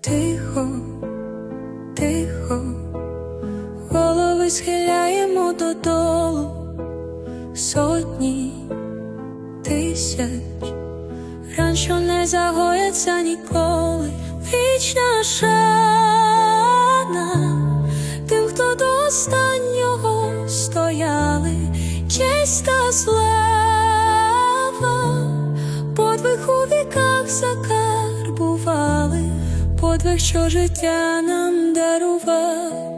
Тихо, тихо, голови схиляємо додолу. Сотні тисяч, ран, що не загояться ніколи, вічна шана подвиг, що життя нам дарував.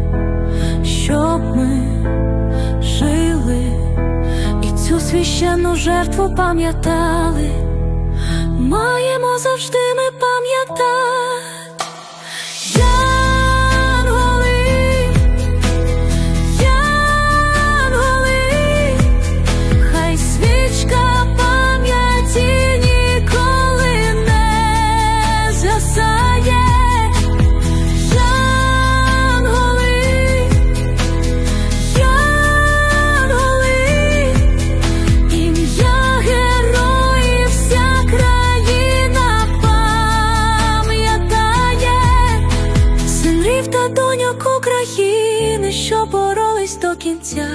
щоб ми жили і цю священну жертву пам'ятали. Маємо завжди ми пам'ятати. Хай свічка пам'яті ніколи не згасає. Та доньок України, що боролись до кінця.